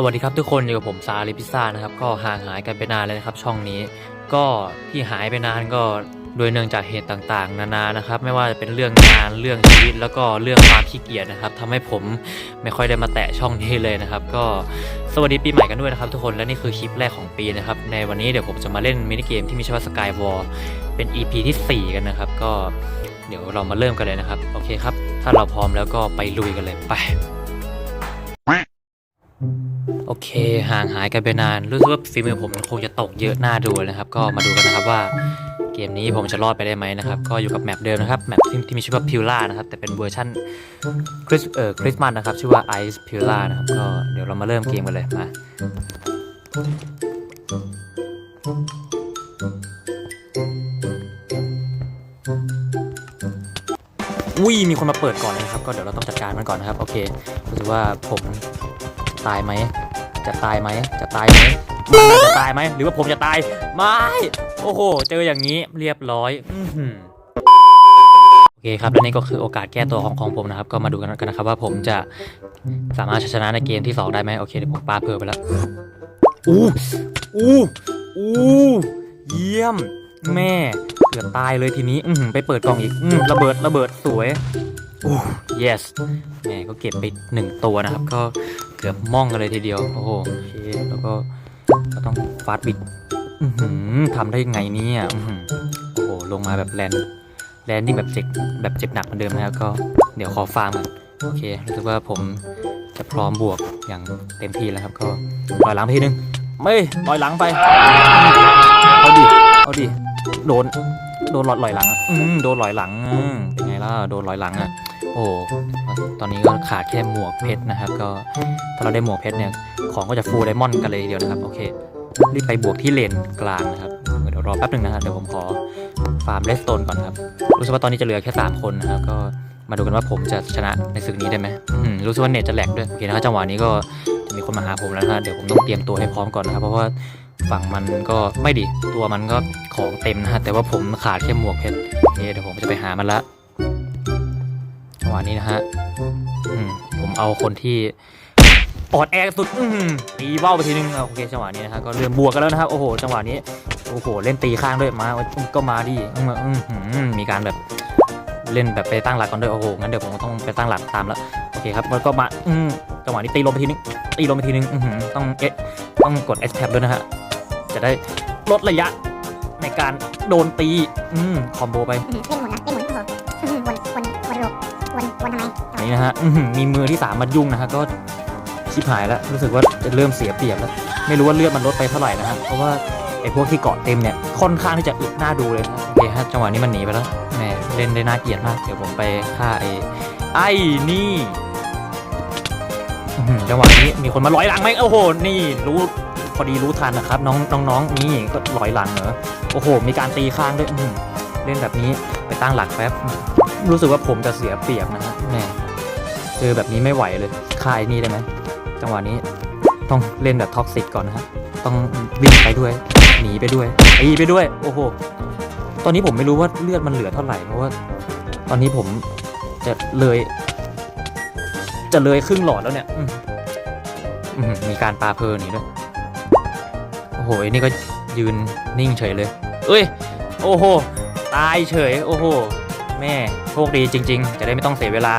สวัสดีครับทุกคนอยู่กับผมซาลิพิซ่านะครับก็ห่างหายกันไปนานเลยนะครับ ช่องนี้ก็ที่หายไปนานก็โดยเนื่องจากเหตุต่างๆ นานานะครับ ไม่ว่าจะเป็นเรื่องงานเรื่องชีวิต แล้วก็เรื่องความขี้เกียจนะครับทำให้ผมไม่ค่อยได้มาแตะช่องนี้เลยนะครับ ก็สวัสดีปีใหม่กันด้วยนะครับ ทุกคนและนี่คือคลิปแรกของปีนะครับ ในวันนี้เดี๋ยวผมจะมาเล่นมินิเกมที่มีชื่อว่า Skywar เป็น EP ที่ 4 กันนะครับ ก็เดี๋ยวเรามาเริ่มกันเลยนะครับโอเคครับถ้าเราพร้อมแล้วก็ไปลุยกันเลยไป โอเค ห่างหายกันไปนานรู้สึกว่าฝีมือผมคงจะตกเยอะหน้าดูนะครับ ก็มาดูกันนะครับว่าเกมนี้ผมจะรอดไปได้ไหมนะครับ ก็อยู่กับแมปเดิมนะครับแมปที่มีชื่อว่า p i l l a นะครับแต่เป็นเวอร์ชันคริสเอ่อคริสต์มาสนะครับชื่อว่า Ice p i l l a นะครับก็เดี๋ยวเรามาเริ่มเกมกันเลยมาอุ้ยมีคนมาเปิดก่อนเลยนะครับ ก็เดี๋ยวเราต้องจัดการมันก่อนนะครับ โอเครู้สึกว่าผมตายไหม จะตายไหมจะตายไหมมันน่าจะตายไหมหรือว่าผมจะตายไม่โอ้โห เจออย่างนี้เรียบร้อยอื้อหือโอเคครับและนี่ก็คือโอกาสแก้ตัวของของผมนะครับ ก็มาดูกันกันนะครับว่าผมจะสามารถชนะในเกมที่ 2 ได้ไหมโอเคเดี๋ยวผมปาเพิ่มไปแล้วอู้อู้อู้เยี่ยม แม่เกือบตายเลยทีนี้อือหือไปเปิดกล่องอีกอืมระเบิดระเบิดสวยอู้ yes แม่ก็เก็บไปหนึ่งตัวนะครับ ก็ เกือบม่องกันเลยทีเดียว โอ้โหโอเคแล้วก็เราต้องฟาดบิดทำได้ยังไงเนี่ยอือหือโอ้โหลงมาแบบแลนแลนดิ้งแบบเจ็บแบบเจ็บหนักเหมือนเดิมนะครับก็เดี๋ยวขอฟาร์มก่อนโอเครู้สึกว่าผมจะพร้อมบวกอย่างเต็มที่แล้วครับ ก็ปล่อยหลังไปทีนึงไม่ปล่อยหลังไปเอาดิเอาดิโดนโดนหลอดลอยหลังอะอืมโดนลอยหลังเป็นไงล่ะโดนลอยหลังอะ โอ้ตอนนี้ก็ขาดแค่หมวกเพชรนะครับ ก็ถ้าเราได้หมวกเพชรเนี่ยของก็จะฟูลไดมอนด์กันเลยเดียวนะครับ โอเครีบไปบวกที่เลนกลางนะครับเดี๋ยวรอแป๊บหนึ่งนะครับเดี๋ยวผมขอฟาร์มเลสโตนก่อนครับ รู้สึกว่าตอนนี้จะเหลือแค่ 3 คนนะครับก็มาดูกันว่าผมจะชนะในศึกนี้ได้ไหมรู้สึกว่าเน็ตจะแหลกด้วย โอเคนะครับจังหวะนี้ก็จะมีคนมาหาผมแล้วนะฮะเดี๋ยวผมต้องเตรียมตัวให้พร้อมก่อนนะครับ เพราะว่าฝั่งมันก็ไม่ดี ตัวมันก็ของเต็มนะฮะ แต่ว่าผมขาดแค่หมวกเพชรโอเคเดี๋ยวผมจะไปหามันละ งหวะนี้นะฮะผมเอาคนที่ออนแอร์สุดมตีเบ้าไปทีนึงอะโอเคจังหวะนี้นะฮะก็เริ่มบวกกันแล้วนะครับโอ้โห จังหวะนี้โอ้โหเล่นตีข้างด้วยมาก็มาดิอืมอืมอืมมีการแบบเล่นแบบไปตั้งหลักก่อนด้วยโอ้โหงั้นเดี๋ยวผมต้องไปตั้งหลักตามแล้วโอเคครับแล้วก็มาอืจังหวะนี้ตีลงไปทีนึงตีลงไปทีนึงต้องเอ๊ะต้องกด S tab ด้วยนะฮะจะได้ลดระยะในการโดนตีอืคอมโบไปเล่นหมุนะเล่นหมุน นทำไมอันนี้นะฮะมีมือที่สามมายุ่งนะฮะก็ชิบหายแล้วรู้สึกว่าจะเริ่มเสียเปรียบแล้ว ไม่รู้ว่าเลือดมันลดไปเท่าไหร่นะฮะเพราะว่าไอ้พวกที่เกาะเต็มเนี่ยค่อนข้างที่จะอึดหน้าดูเลยโอเคฮะจังหวะนี้มันหนีไปแล้วแหมเล่นได้น่าเกลียดมากเดี๋ยวผมไปฆ่าไอ้ไอ้นี่จังหวะนี้มีคนมาลอยหลังไหมโอ้โหนี่รู้พอดีรู้ทันนะครับ น้องน้องๆนี่ก็ลอยหลังเหรอโอ้โห มีการตีข้างด้วยเล่นแบบนี้ไปตั้งหลักแป๊บรู้สึกว่าผมจะเสียเปรียบนะฮะแหม เจอแบบนี้ไม่ไหวเลยค่ายนี่ได้ไหมจังหวะนี้ต้องเล่นแบบท็อกซิกก่อนนะฮะต้องวิ่งไปด้วย หนีไปด้วยตีไปด้วย โอ้โห ตอนนี้ผมไม่รู้ว่าเลือดมันเหลือเท่าไหร่เพราะว่า ตอนนี้ผมจะเลย จะเลยครึ่งหลอดแล้วเนี่ยมีการปาเพลินนี่ด้วย โอ้โหนี่ก็ยืนนิ่งเฉยเลย เอ้ย โอ้โห ตายเฉย โอ้โห แม่ โชคดีจริง ๆ จะได้ไม่ต้องเสียเวลา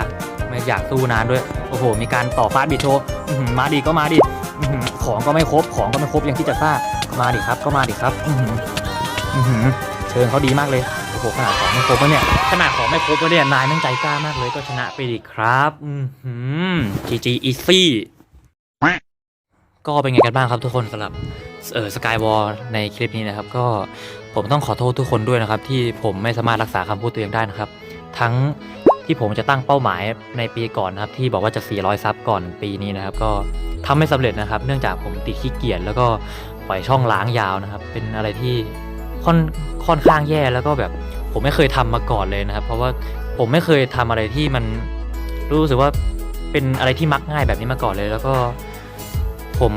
ไม่อยากสู้นานด้วย โอ้โห มีการต่อฟาดบิดโชว์อื้อหือมาดิก็มาดิของก็ไม่ครบ ของก็ไม่ครบย่างที่จะทรามาดิครับ ก็มาดิครับออืเชิญเขาดีมากเลยโอ้โหขนาดของไม่ครบแล้วเนี่ยขนาดของไม่ครบแล้วเนี่ยนายแม่งใจกล้ามากเลยก็ชนะไปดิครับ อือหือ GG easy ก็เป็นไงกันบ้างครับทุกคนสำหรับเออสกายวอลในคลิปนี้นะครับ ก็ผมต้องขอโทษทุกคนด้วยนะครับ ที่ผมไม่สามารถรักษาคำพูดตัวเองได้นะครับ ทั้ง ที่ผมจะตั้งเป้าหมายในปีก่อนนะครับที่บอกว่าจะ 400 ซับก่อนปีนี้นะครับ ก็ทำไม่สำเร็จนะครับ เนื่องจากผมติดขี้เกียจแล้วก็ปล่อยช่องล้างยาวนะครับ เป็นอะไรที่ค่อนค่อนข้างแย่แล้วก็แบบผมไม่เคยทำมาก่อนเลยนะครับ เพราะว่าผมไม่เคยทำอะไรที่มันรู้สึกว่าเป็นอะไรที่มักง่ายแบบนี้มาก่อนเลย แล้วก็ผม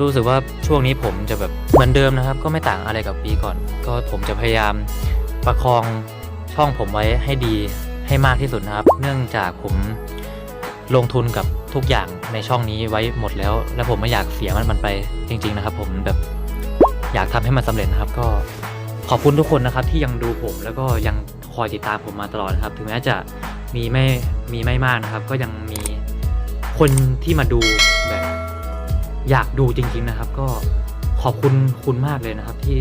รู้สึกว่าช่วงนี้ผมจะแบบเหมือนเดิมนะครับ ก็ไม่ต่างอะไรกับปีก่อน ก็ผมจะพยายามประคองช่องผมไว้ให้ดี ให้มากที่สุดนะครับ เนื่องจากผมลงทุนกับทุกอย่างในช่องนี้ไว้หมดแล้ว และผมไม่อยากเสียมันมันไปจริง ๆ นะครับ ผมแบบอยากทำให้มันสำเร็จนะครับ ก็ขอบคุณทุกคนนะครับ ที่ยังดูผมแล้วก็ยังคอยติดตามผมมาตลอดนะครับ ถึงแม้จะมีไม่มีไม่มากนะครับ ก็ยังมีคนที่มาดูแบบอยากดูจริง ๆนะครับ ก็ขอบคุณคุณมากเลยนะครับ ที่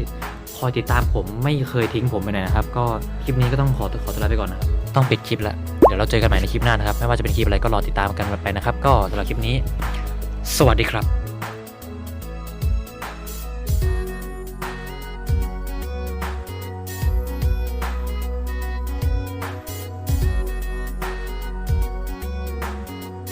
คอยติดตามผมไม่เคยทิ้งผมไปไหนนะครับ ก็คลิปนี้ก็ต้องขอขอตัวลาไปก่อนนะครับ ต้องปิดคลิปแล้ว เดี๋ยวเราเจอกันใหม่ในคลิปหน้านะครับ ไม่ว่าจะเป็นคลิปอะไรก็รอติดตามกันไปนะครับ ก็สำหรับคลิปนี้ สวัสดีครับ